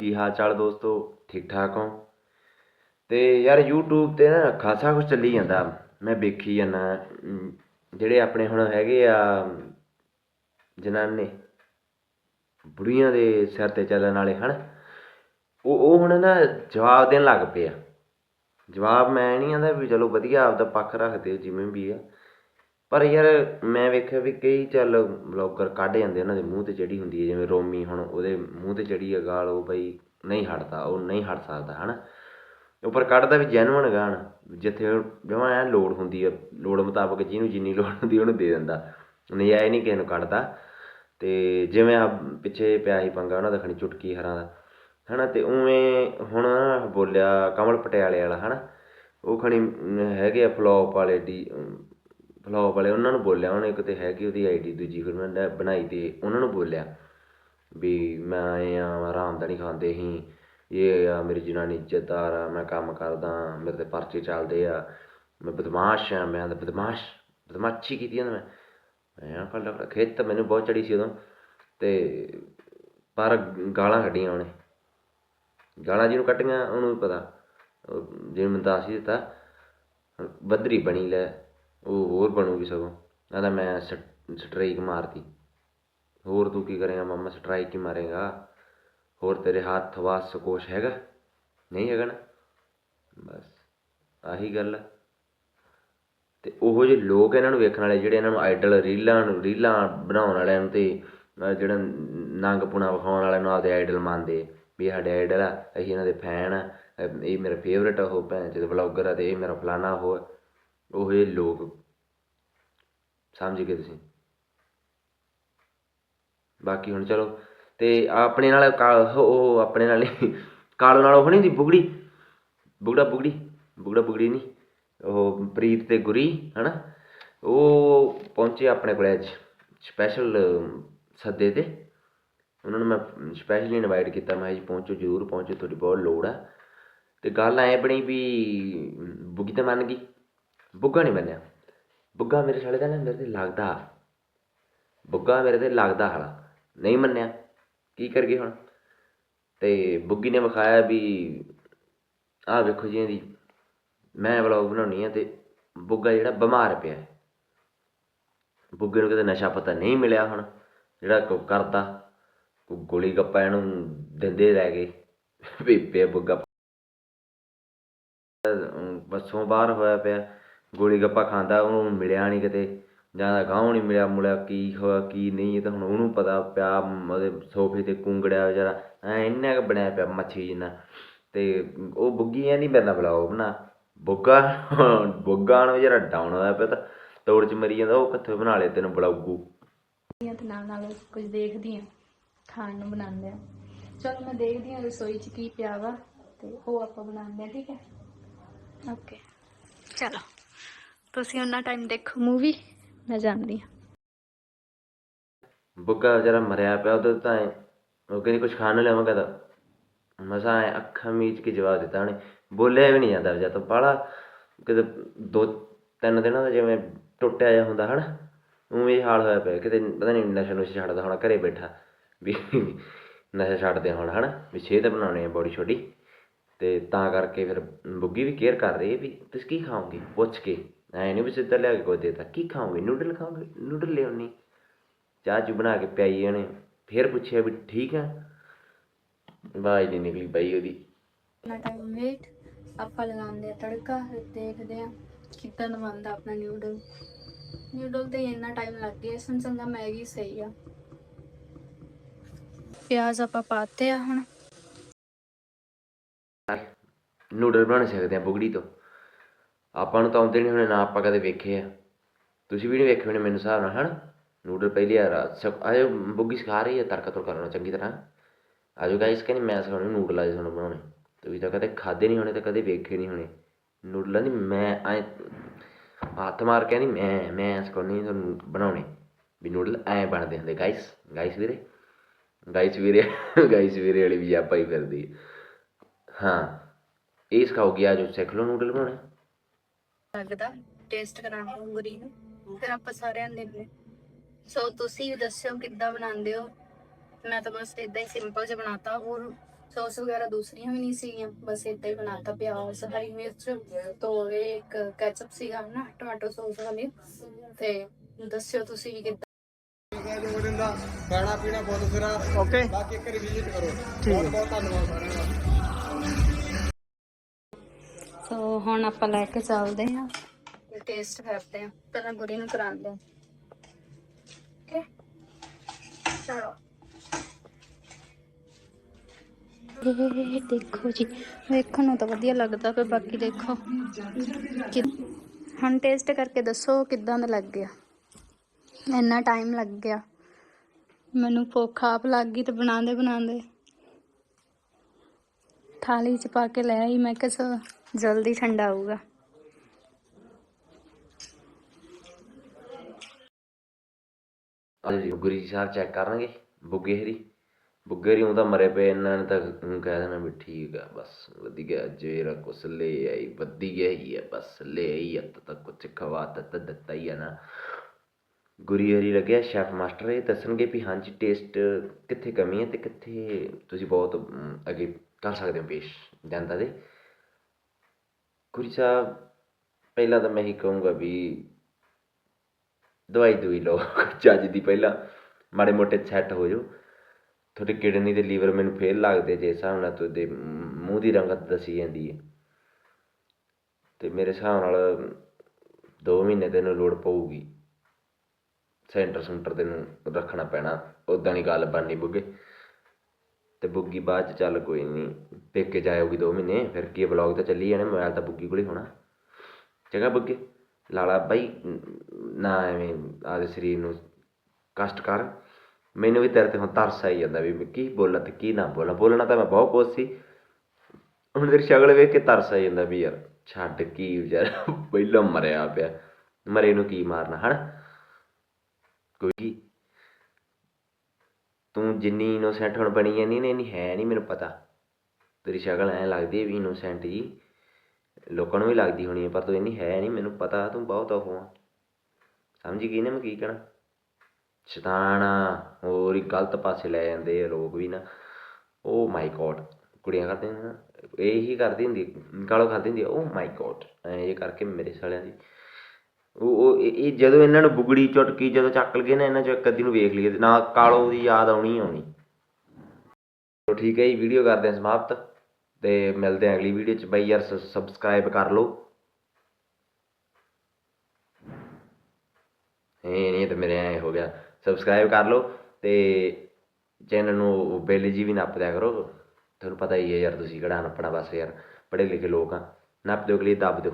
ਕੀ ਹਾਲ ਚਾਲ ਦੋਸਤੋ? ਠੀਕ ਠਾਕ ਹੋ? ਤੇ ਯਾਰ YouTube ਤੇ ਨਾ ਖਾਸਾ ਕੁਝ ਚੱਲੀ ਜਾਂਦਾ। ਮੈਂ ਵੇਖੀ ਜਾਂਦਾ। ਜਿਹੜੇ ਆਪਣੇ ਹੁਣ ਹੈਗੇ ਆ, ਜਨਾਨੇ, ਬੁੜੀਆਂ ਦੇ ਸਿਰ ਤੇ ਚੱਲਣ ਵਾਲੇ, ਹਨ? ਉਹ ਉਹ ਹੁਣ ਨਾ ਜਵਾਬ ਦੇਣ ਲੱਗ ਪਏ ਆ। ਜਵਾਬ ਮੈਂ ਨਹੀਂ ਆਂਦਾ ਵੀ ਚਲੋ ਵਧੀਆ, ਆਪਦਾ ਪੱਖ ਰੱਖਦੇ ਹੋ ਜਿਵੇਂ ਵੀ ਆ। ਪਰ ਯਾਰ ਮੈਂ ਵੇਖਿਆ ਵੀ ਕਈ ਚੱਲ ਬਲੌਗਰ ਕੱਢ ਜਾਂਦੇ ਉਹਨਾਂ ਦੇ ਮੂੰਹ ਤੇ ਚੜ੍ਹੀ ਹੁੰਦੀ ਹੈ, ਜਿਵੇਂ ਰੋਮੀ ਹੁਣ ਉਹਦੇ ਮੂੰਹ ਤੇ ਚੜ੍ਹੀ ਹੈ ਗਾਲ, ਉਹ ਬਈ ਨਹੀਂ ਹਟਦਾ, ਉਹ ਨਹੀਂ ਹਟ ਸਕਦਾ ਹੈ ਨਾ ਉੱਪਰ ਕੱਢਦਾ ਵੀ ਜੈਨੂਅਨ ਗਾਣ, ਜਿੱਥੇ ਜਮਾਂ ਐ ਲੋੜ ਹੁੰਦੀ ਹੈ ਲੋੜ ਮੁਤਾਬਕ ਜਿਹਨੂੰ ਜਿੰਨੀ ਲੋੜ ਹੁੰਦੀ ਉਹਨੂੰ ਦੇ ਦਿੰਦਾ। ਨਜਾਇਜ਼ ਨਹੀਂ ਕਿਸੇ ਨੂੰ ਕੱਢਦਾ। ਤੇ ਜਿਵੇਂ ਆ ਪਿੱਛੇ ਪਿਆ ਸੀ ਪੰਗਾ ਉਹਨਾਂ ਦਾ ਖਣੀ ਚੁਟਕੀ ਹਰਾਂ ਦਾ, ਹਨਾ? ਤੇ ਉਵੇਂ ਹੁਣ ਬੋਲਿਆ ਕਮਲ ਪਟਿਆਲੇ ਵਾਲਾ, ਹਨਾ? ਉਹ ਖਣੀ ਹੈਗੇ ਆ ਫਲੋਪ ਵਾਲੇ ਦੀ ਫਲੌਪ ਵਾਲੇ ਉਹਨਾਂ ਨੂੰ ਬੋਲਿਆ, ਉਹਨੇ ਕਿਤੇ ਹੈਗੀ ਉਹਦੀ ਆਈਡੀ ਦੂਜੀ ਫਿਰ ਮੈਂ ਬਣਾਈ ਤੇ ਉਹਨਾਂ ਨੂੰ ਬੋਲਿਆ ਵੀ ਮੈਂ ਆਏ ਆ ਆਰਾਮ ਦਾ ਨਹੀਂ ਖਾਂਦੇ ਸੀ ਇਹ ਆ ਮੇਰੀ ਜਨਾਨੀ ਇੱਜ਼ਤਦਾਰ ਆ, ਮੈਂ ਕੰਮ ਕਰਦਾ, ਮੇਰੇ ਤੇ ਪਰਚੇ ਚੱਲਦੇ ਆ, ਮੈਂ ਬਦਮਾਸ਼ ਆ, ਮੈਂ ਤਾਂ ਬਦਮਾਸ਼, ਬਦਮਾਸ਼ੀ ਕੀਤੀ ਆ ਮੈਂ। ਮੈਂ ਕੱਲ ਲੱਗ ਖੇਤ ਤਾਂ ਮੈਨੂੰ ਬਹੁਤ ਚੜੀ ਸੀ ਉਦੋਂ ਤੇ ਪਰ ਗਾਲਾਂ ਕੱਢੀਆਂ ਉਹਨੇ। ਗਾਲਾਂ ਜਿਹਨੂੰ ਕੱਢੀਆਂ ਉਹਨੂੰ ਵੀ ਪਤਾ ਜਿਹਨੂੰ ਜਿਹਨੇ ਮੈਨੂੰ ਦੱਸ ਹੀ ਦਿੱਤਾ ਬੱਦਰੀ ਬਣੀ ਲੈ। ਉਹ ਹੋਰ ਬਣੂਗੀ ਸਗੋਂ। ਕਹਿੰਦਾ ਮੈਂ ਸਟ, ਸਟ੍ਰਾਈਕ ਮਾਰਤੀ। ਹੋਰ ਤੂੰ ਕੀ ਕਰੇਗਾ ਮਾਮਾ, ਸਟ੍ਰਾਈਕ ਹੀ ਮਾਰੇਗਾ। ਹੋਰ ਤੇਰੇ ਹੱਥ ਵਾਸ ਕੁਛ ਹੈਗਾ? ਨਹੀਂ ਹੈਗਾ ਨਾ? ਬਸ, ਆਹੀ ਗੱਲ ਆ। ਤੇ ਉਹੋ ਜਿਹੇ ਲੋਕ ਇਹਨਾਂ ਨੂੰ ਵੇਖਣ ਵਾਲੇ, ਜਿਹੜੇ ਇਹਨਾਂ ਨੂੰ ਆਈਡਲ ਰੀਲਾਂ ਨੂੰ, ਰੀਲਾਂ ਬਣਾਉਣ ਵਾਲਿਆਂ ਨੂੰ ਤੇ ਜਿਹੜਾ ਨੰਗ ਪੁਣਾ ਵਿਖਾਉਣ ਵਾਲਿਆਂ ਨੂੰ ਆਪਦੇ ਆਈਡਲ ਮੰਨਦੇ ਵੀ ਇਹ ਸਾਡੇ ਆਈਡਲ ਆ, ਅਸੀਂ ਇਹਨਾਂ ਦੇ ਫੈਨ ਆ। ਇਹ ਮੇਰਾ ਫੇਵਰਟ ਆ ਉਹ ਭੈਣ ਚੋਦ ਵਲੌਗਰ ਆ ਤੇ ਇਹ ਮੇਰਾ ਫਲਾਣਾ ਉਹ ਉਹ ਜਿਹੇ ਲੋਕ ਸਮਝ ਗਏ ਤੁਸੀਂ। ਬਾਕੀ ਹੁਣ ਚਲੋ, ਤੇ ਆਪਣੇ ਨਾਲ ਕਾ- ਉਹ ਆਪਣੇ ਨਾਲ ਕਾਲੋ ਨਾਲ ਉਹ ਨਹੀਂ ਹੁੰਦੀ, ਬੁਗੜੀ। ਬੁਗੜਾ ਬੁਗੜੀ ਬੁਗੜਾ ਬੁਗੜੀ ਨਹੀਂ। ਉਹ ਪ੍ਰੀਤ ਤੇ ਗੁਰੀ, ਹਨਾ? ਉਹ ਪਹੁੰਚੇ ਆਪਣੇ ਕੋਲ ਅੱਜ ਸਪੈਸ਼ਲ ਸੱਦੇ ਤੇ। ਉਹਨਾਂ ਨੂੰ ਮੈਂ ਸਪੈਸ਼ਲੀ ਇਨਵਾਈਟ ਕੀਤਾ, ਮੈਂ ਜੀ ਪਹੁੰਚੋ, ਜ਼ਰੂਰ ਪਹੁੰਚੋ, ਤੁਹਾਡੀ ਬਹੁਤ ਲੋੜ ਆ। ਤੇ ਗੱਲ ਐ ਬਣੀ ਵੀ ਬੁੱਗੀ ਤਾਂ ਮੰਨ ਗਈ। ਬੁੱਗਾ ਨਹੀਂ ਮੰਨਿਆ। ਬੁੱਗਾ ਮੇਰੇ ਸਾਲੇ ਦਾ ਨਾ ਮੇਰੇ ਤੇ ਲੱਗਦਾ ਬੁੱਗਾ ਮੇਰੇ ਤੇ ਲੱਗਦਾ ਹਲਾ ਨਹੀਂ ਮੰਨਿਆ। ਕੀ ਕਰਗੇ ਹੁਣ? ਤੇ ਬੁੱਗੀ ਨੇ ਵਿਖਾਇਆ ਵੀ ਆਹ ਵੇਖੋ ਜੀ ਇਹਦੀ, ਮੈਂ ਵਲੌਗ ਬਣਾਉਣੀ ਆ ਤੇ ਬੁੱਗਾ ਜਿਹੜਾ ਬਿਮਾਰ ਪਿਆ ਹੈ। ਬੁੱਗੇ ਨੂੰ ਕਿਤੇ ਨਸ਼ਾ ਪਤਾ ਨਹੀਂ ਮਿਲਿਆ ਹੁਣ, ਜਿਹੜਾ ਕੋ ਕਰਦਾ ਕੋਈ ਗੋਲੀ ਗੱਪਾ ਇਹਨੂੰ ਦਿੰਦੇ ਰਹਿ ਗਏ। ਵੀ ਪਿਆ ਬੁੱਗਾ। ਅਮ ਬੱਸੋਂ ਬਾਹਰ ਹੋਇਆ ਪਿਆ। ਗੋਲੀ ਗੱਪਾ ਖਾਂਦਾ, ਉਹਨੂੰ ਮਿਲਿਆ ਨਹੀਂ ਕਿਤੇ, ਜਾਂ ਗਾਉਂ ਨਹੀਂ ਮਿਲਿਆ ਮੁਲਿਆ ਕੀ ਹੋਇਆ ਕੀ ਨਹੀਂ, ਇਹ ਤਾਂ ਹੁਣ ਉਹਨੂੰ ਪਤਾ ਪਿਆ, ਉਹਦੇ ਸੋਫੇ ਤੇ ਕੁੰਗੜਿਆ ਵਿਚਾਰਾ, ਐ ਇੰਨਾ ਕੁ ਬਣਿਆ ਪਿਆ ਮੱਛੀ ਜਿੰਨਾ। ਤੇ ਉਹ ਬੁੱਗੀ ਐ ਮੇਰੇ ਨਾਲ ਬੁਲਾਓ ਬਣਾ ਬੁੱਗਾ ਬੁੱਗਾ ਨੂੰ ਜਿਹੜਾ ਡਾਊਨ ਹੋਇਆ ਪਿਆ ਤਾਂ, ਤੋੜ ਚ ਮਰੀ ਜਾਂਦਾ, ਉਹ ਕਿੱਥੇ ਬਣਾ ਲੇ ਤੈਨੂੰ ਬੁਲਾਊਗੂ ਦੀਆਂ ਤੇ ਨਾਲ ਨਾਲ ਕੁਝ ਦੇਖਦੀ ਆ, ਖਾਣ ਨੂੰ ਬਣਾਉਂਦੇ ਆ। ਚਲ ਮੈਂ ਦੇਖਦੀ ਆ ਰਸੋਈ 'ਚ ਕੀ ਪਿਆ ਵਾ, ਤੇ ਉਹ ਆਪਾਂ ਬਣਾਉਂਦੇ ਆ, ਠੀਕ ਹੈ? ਓਕੇ, ਚਲੋ। ਤੁਸੀਂ ਉਹਨਾਂ ਟਾਈਮ ਦੇਖੋ ਮੂਵੀ ਮੈਂ ਜਾਂਦੀ ਹਾਂ। ਬੁੱਗਾ ਵਿਚਾਰਾ ਮਰਿਆ ਪਿਆ, ਉਹਦੇ ਤਾਂ ਐਂ- ਉਹ ਕਹਿੰਦੀ ਕੁਝ ਖਾਣ ਨੂੰ ਲਿਆਵਾਂ ਕਹਦਾ ਮਸਾ ਐਂ ਅੱਖਾਂ ਮੀਚ ਕੇ ਜਵਾਬ ਦਿੱਤਾ ਉਹਨੇ। ਬੋਲਿਆ ਵੀ ਨਹੀਂ ਜਾਂਦਾ ਵਿਚਾਰਾ ਤਾਂ ਬਾਹਲਾ ਕਿਤੇ ਦੋ ਤਿੰਨ ਦਿਨਾਂ ਦਾ ਜਿਵੇਂ ਟੁੱਟਿਆ ਜਿਹਾ ਹੁੰਦਾ ਹਨਾ। ਉਵੇਂ ਹੀ ਹਾਲ ਹੋਇਆ ਪਿਆ, ਕਿਤੇ ਪਤਾ ਨਹੀਂ ਨਸ਼ਾ ਨੁਸ਼ਾ ਛੱਡਦਾ ਹੋਣਾ, ਘਰੇ ਬੈਠਾ। ਵੀ ਨਸ਼ਾ ਛੱਡਦੇ ਹੁਣ ਹਨਾ, ਵੀ ਸਿਹਤ ਬਣਾਉਣੀ ਹੈ ਬੋਡੀ ਛੋਟੀ। ਤੇ ਤਾਂ ਕਰਕੇ ਫਿਰ ਬੁੱਗੀ ਵੀ ਕੇਅਰ ਕਰ ਰਹੀ ਹੈ ਵੀ ਤੁਸੀਂ ਕੀ ਖਾਓਗੇ, ਪੁੱਛ ਕੇ। ਐ ਨਹੀਂ ਵੀ ਸਿੱਧਾ ਲਿਆ ਕੇ ਕੋਈ ਦੇਤਾ। ਕੀ ਖਾਓਗੇ? ਨੂਡਲ ਖਾਓਗੇ? ਨੂਡਲ ਲਿਆਉਣੀ ਚਾਹ ਚੂ ਬਣਾ ਕੇ ਪਿਆਈ ਉਹਨੇ। ਫਿਰ ਪੁੱਛਿਆ ਵੀ ਠੀਕ ਆ? ਆਵਾਜ਼ ਨਹੀਂ ਨਿਕਲੀ ਬਈ ਉਹਦੀ। ਨਾ ਟਾਈਮ ਵੇਟ ਆਪਾਂ ਲਗਾਉਂਦੇ ਆ ਤੜਕਾ ਫਿਰ ਦੇਖਦੇ ਆ ਕਿੱਦਾਂ ਦਾ ਬਣਦਾ ਆਪਣਾ ਨਿਊਡਲ ਨਿਊਡਲ ਤੇ ਇੰਨਾ ਟਾਈਮ ਲੱਗ ਗਿਆ ਇਸ ਨੂੰ ਚੰਗਾ ਮੈਗੀ ਸਹੀ ਆ। ਪਿਆਜ਼ ਆਪਾਂ ਪਾਤੇ ਆ ਹੁਣ। ਨੂਡਲ ਬਣਾ ਸਕਦੇ ਆ ਬੁਗੜੀ ਤੋਂ। ਆਪਾਂ ਨੂੰ ਤਾਂ ਆਉਂਦੇ ਨਹੀਂ ਹੋਣੇ, ਨਾ ਆਪਾਂ ਕਦੇ ਵੇਖੇ ਆ। ਤੁਸੀਂ ਵੀ ਨਹੀਂ ਵੇਖੇ ਹੋਣੇ ਮੈਨੂੰ ਹਿਸਾਬ ਨਾਲ, ਹਨਾ? ਨੂਡਲ ਪਹਿਲੀ ਵਾਰ ਆ ਸਕ ਆਜੋ ਬੁੱਗੀ ਸਿਖਾ ਰਹੀ ਹੈ ਤੜਕਾ ਤੁਰਕਾ ਲਾਉਣਾ ਚੰਗੀ ਤਰ੍ਹਾਂ। ਆਜੋ ਗਾਇਸ ਕਹਿੰਦੀ ਮੈਂ ਸਿਖਾਉਣੇ ਨੂਡਲ ਆਜੋ ਤੁਹਾਨੂੰ ਬਣਾਉਣੇ। ਤੁਸੀਂ ਤਾਂ ਕਦੇ ਖਾਦੇ ਨਹੀਂ ਹੋਣੇ ਤੇ ਕਦੇ ਵੇਖੇ ਨਹੀਂ ਹੋਣੇ। ਨੂਡਲਾਂ ਦੀ ਮੈਂ ਐ, ਹੱਥ ਮਾਰ ਕੇ ਨਹੀਂ ਮੈਂ ਮੈਂ ਸਿਖਾਉਣੀ ਤੁਹਾਨੂੰ ਬਣਾਉਣੇ। ਵੀ ਨੂਡਲ ਐ ਬਣਦੇ ਹੁੰਦੇ ਗਾਇਸ ਗਾਇਸ ਵੀਰੇ। ਗਾਇਸ ਵੀਰੇ ਗਾਇਸ ਵੀਰੇ ਵਾਲੀ ਵੀ ਆਪਾਂ ਹੀ ਫਿਰਦੀ ਹਾਂ, ਇਹ ਸਿਖਾਓਗੀ ਆਜੋ ਸਿੱਖ ਲਓ ਨੂਡਲ ਬਣਾਉਣੇ। ਲੱਗਦਾ ਟੇਸਟ ਕਰਾਂਗੇ ਉਂਗਰੀ ਨੂੰ ਫਿਰ ਆਪਾਂ ਸਾਰਿਆਂ ਨੇ ਸੋ ਤੁਸੀਂ ਵੀ ਦੱਸਿਓ ਕਿੱਦਾਂ ਬਣਾਉਂਦੇ ਹੋ? ਮੈਂ ਤਾਂ ਬਸ ਇਦਾਂ ਹੀ ਸਿੰਪਲ ਜਿਹਾ ਬਣਾਤਾ ਹੋਰ ਸੌਸ ਵਗੈਰਾ ਦੂਸਰੀਆਂ ਵੀ ਨਹੀਂ ਸੀਗੀਆਂ ਬਸ ਏਦਾਂ ਹੀ ਬਣਾਤਾ ਪਿਆਜ਼ ਹਰੀ ਮਿਰਚ ਤੋਂ ਇਹ ਇੱਕ ਕੈਚਅਪ ਸੀਗਾ ਨਾ ਟੋਮੈਟੋ ਸੌਸ ਵਾਲੀ। ਤੇ ਦੱਸਿਓ ਤੁਸੀਂ ਵੀ ਕਿੱਦਾਂ ਖਾਣਾ ਪੀਣਾ ਬਹੁਤ ਫਿਰਾ ਓਕੇ ਬਾਕੀ ਇੱਕ ਵਾਰੀ ਵਿਜ਼ਿਟ ਕਰੋ। ਬਹੁਤ ਬਹੁਤ ਧੰਨਵਾਦ ਸਾਰਿਆਂ ਦਾ। ਸੋ ਹੁਣ ਆਪਾਂ ਲੈ ਕੇ ਚੱਲਦੇ ਹਾਂ। ਤੇ ਟੇਸਟ ਕਰਦੇ ਹਾਂ। ਪਹਿਲਾਂ ਗੁਰੀ ਨੂੰ ਕਰਾਉਂਦੇ ਹਾਂ। ਓਕੇ ਚਲੋ। ਇਹ ਦੇਖੋ ਜੀ ਵੇਖਣ ਨੂੰ ਤਾਂ ਵਧੀਆ ਲੱਗਦਾ ਪਰ ਬਾਕੀ ਦੇਖੋ। ਹੁਣ ਟੇਸਟ ਕਰਕੇ ਦੱਸੋ ਕਿੱਦਾਂ ਦਾ ਲੱਗ ਗਿਆ। ਇੰਨਾ ਟਾਈਮ ਲੱਗ ਗਿਆ। ਮੈਨੂੰ ਭੁੱਖ ਆਪ ਲੱਗ ਗਈ ਤੇ ਬਣਾਉਂਦੇ ਬਣਾਉਂਦੇ ਥਾਲੀ ਚ ਪਾ ਕੇ ਲੈ ਆਈ ਮੈਂ ਕਿਹਾ ਜਲਦੀ ਠੰਡਾ ਹੋਊਗਾ। ਅੱਜ ਗੁਰੀ ਸਾਹਿਬ ਚੈੱਕ ਕਰਾਂਗੇ ਬੁੱਗੇ ਹਰੀ। ਬੁੱਗੇ ਹਰੀ ਉਹ ਤਾਂ ਮਰੇ ਪਏ, ਇਹਨਾਂ ਨੇ ਤਾਂ ਕਹਿ ਦੇਣਾ ਵੀ ਠੀਕ ਆ, ਬਸ ਵਧੀਆ ਜੇਰਾ ਕੁਛ ਲੈ ਆਈ, ਵਧੀਆ ਹੀ ਆ, ਬਸ ਲੈ ਆਈ ਆ ਤੱਕ ਕੁਛ ਖਵਾ ਤਾ ਦਿੱਤਾ ਹੀ ਆ ਨਾ। ਗੁਰੀ ਹਰੀ ਲੱਗਿਆ ਸ਼ੈਫ ਮਾਸਟਰ ਇਹ ਦੱਸਣਗੇ ਵੀ ਹਾਂਜੀ ਟੇਸਟ ਕਿੱਥੇ ਕਮੀ ਹੈ ਤੇ ਕਿੱਥੇ ਤੁਸੀਂ ਬਹੁਤ ਅੱਗੇ ਕਰ ਸਕਦੇ ਹੋ ਪੇਸ਼ ਜਾਂਦਾ ਦੇ। ਗੁਰੀ ਸਾਹਿਬ, ਪਹਿਲਾਂ ਤਾਂ ਮੈਂ ਹੀ ਕਹੂੰਗਾ ਵੀ ਦਵਾਈ ਦੂਈ ਲਓ ਚੱਜ ਦੀ ਪਹਿਲਾਂ, ਮਾੜੇ ਮੋਟੇ ਸੈੱਟ ਹੋ ਜਾਓ। ਤੁਹਾਡੇ ਕਿਡਨੀ ਤੇ ਲੀਵਰ ਮੈਨੂੰ ਫੇਲ ਲੱਗਦੇ ਜੇ ਹਿਸਾਬ ਨਾਲ ਤੁਹਾਡੇ ਮੂੰਹ ਦੀ ਰੰਗਤ ਦੱਸੀ ਜਾਂਦੀ ਹੈ। ਤੇ ਮੇਰੇ ਹਿਸਾਬ ਨਾਲ 2 ਮਹੀਨੇ ਤੈਨੂੰ ਲੋੜ ਪਊਗੀ। ਸੈਂਟਰ ਸੁੰਟਰ ਤੈਨੂੰ ਰੱਖਣਾ ਪੈਣਾ ਉਦਾਂ ਦੀ ਗੱਲ ਬਣਨੀ ਬੁੱਗੇ। ਤੇ ਬੁੱਗੀ ਬਾਅਦ ਚ ਚੱਲ ਕੋਈ ਨਹੀਂ ਪੇਕੇ ਜਾਇਓਗੀ 2 ਮਹੀਨੇ, ਫਿਰ ਕੀ ਬਲੌਗ ਤਾਂ ਚੱਲੀ ਜਾਣੇ ਮੋਬਾਈਲ ਤਾਂ ਬੁੱਗੀ ਕੋਲ ਹੀ ਹੋਣਾ। ਚੰਗਾ ਬੁੱਗੇ, ਲਾਲਾ ਬਾਈ, ਨਾ ਐਵੇਂ ਆਦੇ ਸਰੀਰ ਨੂੰ ਕਸ਼ਟ ਕਰ। ਮੈਨੂੰ ਵੀ ਤੇਰੇ ਤੇ ਹੁਣ ਤਰਸ ਆਈ ਜਾਂਦਾ ਵੀ ਮੈਂ ਕੀ ਬੋਲਾਂ ਤੇ ਕੀ ਨਾ ਬੋਲਾਂ, ਬੋਲਣਾ ਤਾਂ ਮੈਂ ਬਹੁਤ ਕੁਛ ਸੀ। ਹੁਣ ਤੇਰੀ ਸ਼ਕਲ ਵੇਖ ਕੇ ਤਰਸ ਆਈ ਜਾਂਦਾ ਵੀ ਯਾਰ, ਛੱਡ ਕੀ ਵਿਚਾਰਾ, ਪਹਿਲਾਂ ਮਰਿਆ ਪਿਆ, ਮਰੇ ਨੂੰ ਕੀ ਮਾਰਨਾ, ਹਨਾ? ਕੋਈ ਕੀ ਤੂੰ ਜਿੰਨੀ ਇਨੋਸੈਂਟ ਹੁਣ ਬਣੀ ਜਾਂਦੀ ਨੇ ਇੰਨੀ ਹੈ ਨਹੀਂ ਮੈਨੂੰ ਪਤਾ। ਤੇਰੀ ਸ਼ਕਲ ਐਂ ਲੱਗਦੀ ਵੀ ਇਨੋਸੈਂਟ ਜੀ। ਲੋਕਾਂ ਨੂੰ ਵੀ ਲੱਗਦੀ ਹੋਣੀ ਹੈ ਪਰ ਤੂੰ ਇੰਨੀ ਹੈ ਨਹੀਂ, ਮੈਨੂੰ ਪਤਾ, ਤੂੰ ਬਹੁਤ ਉਹ ਆ। ਸਮਝ ਗਈ ਨਾ ਮੈਂ ਕੀ ਕਹਿਣਾ? ਸ਼ੈਤਾਨ ਹੋਰ ਹੀ ਗਲਤ ਪਾਸੇ ਲੈ ਜਾਂਦੇ ਆ ਲੋਕ ਵੀ ਨਾ। ਓ ਮਾਈ ਗੋਡ ਕੁੜੀਆਂ ਕਰਦੇ ਨੇ ਨਾ ਇਹ ਕਰਦੀ ਹੁੰਦੀ ਗਾਲੋ ਖਾਦੀ ਹੁੰਦੀ ਓ ਮਾਈ ਗੋਡ ਐਂ ਇਹ ਕਰਕੇ ਮੇਰੇ ਸਾਲਿਆਂ ਦੀ ਉਹ ਉਹ, ਇਹ ਜਦੋਂ ਇਹਨਾਂ ਨੂੰ ਬੁਗੜੀ ਚੁਟਕੀ ਜਦੋਂ ਚੱਕ ਲਗੇ ਨਾ, ਇਹਨਾਂ ਚੋਂ ਇੱਕ ਅੱਧੀ ਨੂੰ ਵੇਖ ਲਈਏ ਨਾ ਕਾਲੋ ਦੀ ਯਾਦ ਆਉਣੀ ਆਉਣੀ। ਚਲੋ ਠੀਕ ਹੈ ਜੀ ਵੀਡੀਓ ਕਰਦੇ ਹਾਂ ਸਮਾਪਤ ਤੇ ਮਿਲਦੇ ਹਾਂ ਅਗਲੀ ਵੀਡੀਓ ਚ। ਬਾਈ ਯਾਰ ਸਬਸਕ੍ਰਾਈਬ ਕਰ ਲਓ। ਇਹ ਨਹੀਂ ਤਾਂ ਮੇਰੇ ਐ ਹੋ ਗਿਆ। ਸਬਸਕ੍ਰਾਈਬ ਕਰ ਲਓ ਤੇ ਚੈਨਲ ਨੂੰ ਬੈਲ ਜੀ ਵੀ ਨੱਪ ਦਿਆ ਕਰੋ। ਤੁਹਾਨੂੰ ਪਤਾ ਹੀ ਹੈ ਯਾਰ, ਤੁਸੀਂ ਕਿਹੜਾ ਨੱਪਣਾ ਬਸ ਯਾਰ। ਪੜ੍ਹੇ ਲਿਖੇ ਲੋਕ ਆ। ਨੱਪ ਦਿਓ ਅਗਲੀ, ਦੱਬ ਦਿਓ।